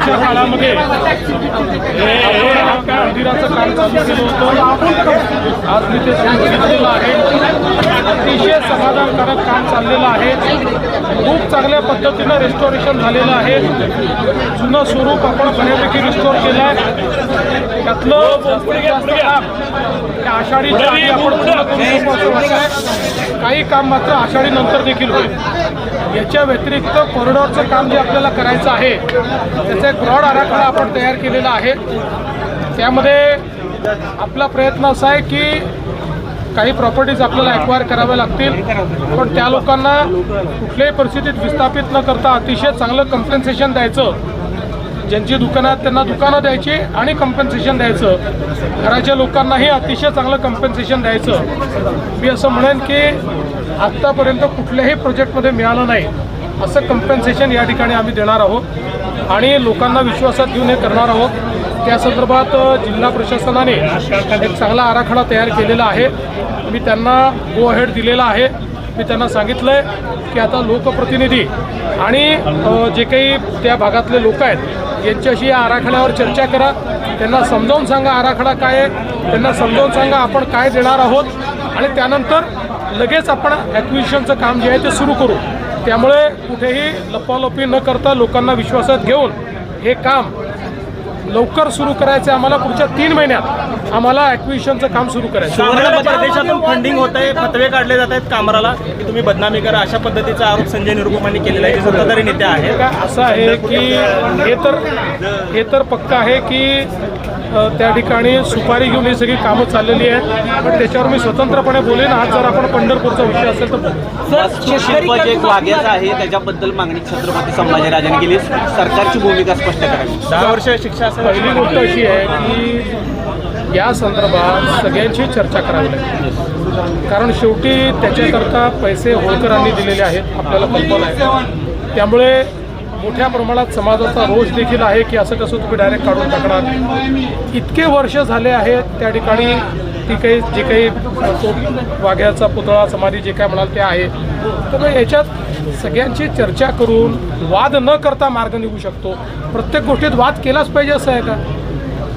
मागच्या काळामध्ये. हे हे मंदिराचं काम चालू केलं होतं? आज मी ते सुरू आहे. अतिशय समाधानकारक काम चाललेलं आहे. खूप चांगल्या पद्धतीनं रिस्टोरेशन झालेलं आहे. जुनं स्वरूप आपण बऱ्यापैकी रिस्टोर केलं आहे. त्यातलं काम त्या आषाढीच्या आधी आपण पूर्ण करू शकू असं काही काम मात्र आषाढीनंतर देखील होईल. याच्या व्यतिरिक्त कॉरिडॉरचं काम जे आपल्याला करायचं आहे त्याचा एक ब्रॉड आराखडा आपण तयार केलेला आहे. त्यामध्ये आपला प्रयत्न असा आहे की काही प्रॉपर्टीज आपल्याला ॲक्वायर कराव्या लागतील. पण त्या लोकांना कुठल्याही परिस्थितीत विस्थापित न करता अतिशय चांगलं कम्पेन्सेशन द्यायचं. ज्यांची दुकानं आहेत त्यांना दुकानं द्यायची आणि कम्पेन्सेशन द्यायचं. घराच्या लोकांनाही अतिशय चांगलं कम्पेन्सेशन द्यायचं. मी असं म्हणेन की आत्तापर्यंत कुठल्याही प्रोजेक्टमध्ये मिळालं नाही. असं कम्पेन्सेशन या ठिकाणी आम्ही देणार आहोत. आणि लोकांना विश्वासात घेऊन हे करणार आहोत. त्या संदर्भात जिल्हा प्रशासनाने एक चांगला आराखडा तयार केलेला आहे. मी त्यांना गो अहेड दिलेला आहे. मी त्यांना सांगितलं आहे की आता लोकप्रतिनिधी आणि जे काही त्या भागातले लोक आहेत यांच्याशी या आराखड्यावर चर्चा करा. त्यांना समजावून सांगा आराखडा काय आहे. त्यांना समजावून सांगा आपण काय देणार आहोत. आणि त्यानंतर लगेच आपण ॲक्विशनचं काम जे आहे ते सुरू करू. त्यामुळे कुठेही लपालपी न करता लोकांना विश्वासात घेऊन हे काम लवकर सुरू करायचं आहे. आम्हाला पुढच्या तीन महिन्यात आम्हाला ॲक्विजिशनचं काम सुरू करायचं परदेशातून फंडिंग होत आहे फतवे काढले जात आहेत कामराला की तुम्ही बदनामी करा अशा पद्धतीचा आरोप संजय निरुपमांनी केलेला आहे जे सत्ताधारी नेते आहेत. का असं आहे की हे तर हे तर पक्क आहे की त्या ठिकाणी सुपारी घेऊन ही सगळी कामं चाललेली आहेत. पण त्याच्यावर मी स्वतंत्रपणे बोलेन. आज जर आपण पंढरपूरचा विषय असेल तर शिल्प जे आहे त्याच्याबद्दल मागणी छत्रपती संभाजीराजांनी केली. सरकारची भूमिका स्पष्ट करावी दहा वर्ष शिक्षा पहिली गोष्ट अशी आहे की या संदर्भात सगळ्यांची चर्चा करावी लागेल. कारण शेवटी त्याच्याकरता पैसे होळकरांनी दिलेले आहेत. आपल्याला कल्पना आहे. त्यामुळे मोठ्या प्रमाणात समाजाचा रोष देखील आहे की असं कसं तुम्ही डायरेक्ट काढून टाकणार? इतके वर्ष झाले आहेत त्या ठिकाणी ती काही जे काही वाघ्याचा पुतळा समाधी जे काय म्हणाल ते आहे. तर मग याच्यात सगळ्यांची चर्चा करून वाद न करता मार्ग निघू शकतो. प्रत्येक गोष्टीत वाद केलाच पाहिजे असं आहे का?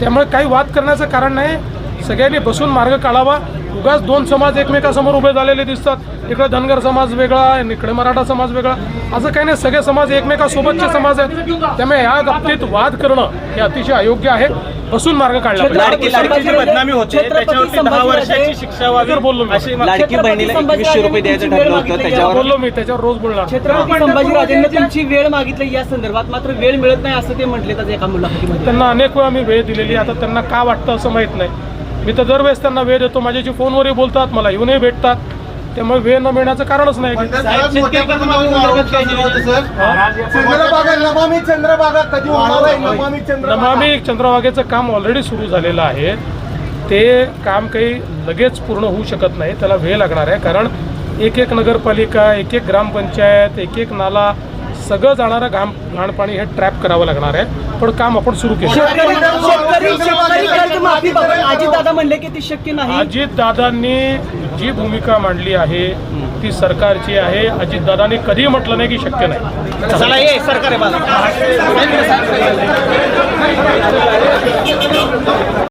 त्यामुळे काही वाद करण्याचं कारण नाही. सगळ्यांनी बसून मार्ग काढावा. उगाच दोन समाज एकमेकासमोर उभे झालेले दिसतात. इकडे धनगर समाज वेगळा आणि इकडे मराठा समाज वेगळा. असं काही नाही सगळे समाज एकमेकासोबतचे समाज आहेत. त्यामुळे या बाबतीत वाद करणं हे अतिशय अयोग्य आहे. बसून मार्ग काढला बदनामी होते. वर्षाची शिक्षा बोललो मी. अशी लाडकी बहिणीला एकवीसशे रुपये द्यायचं ठरलं होतं. त्याच्यावर बोललो मी त्याच्यावर रोज बोलणार. छत्रपती संभाजीराजेंनी तुमची वेळ मागितली या संदर्भात. मात्र वेळ मिळत नाही असं ते म्हटले एका मुलाखतीमध्ये. त्यांना अनेक वेळा मी वेळ दिलेली आता त्यांना का वाटतं असं माहीत नाही. मी तर दरवेळेस त्यांना वेळ देतो. माझ्याशी फोनवरही बोलतात मला येऊनही भेटतात. त्यामुळे वेळ न मिळण्याचं कारणच नाही. नमामी चंद्रभागेचं काम ऑलरेडी सुरू झालेलं आहे. ते काम काही लगेच पूर्ण होऊ शकत नाही. त्याला वेळ लागणार आहे. कारण एक एक नगरपालिका एक एक ग्रामपंचायत एक एक नाला सगळं जाणारं घाम घाण पाणी हे ट्रॅप करावं लागणार आहे. पण काम आपण सुरू केलं. म्हणले की ती शक्य नाही. अजित दादांनी जी भूमिका मांडली आहे ती सरकारची आहे. अजित दादांनी कधी म्हटलं नाही की शक्य नाही. सरकार.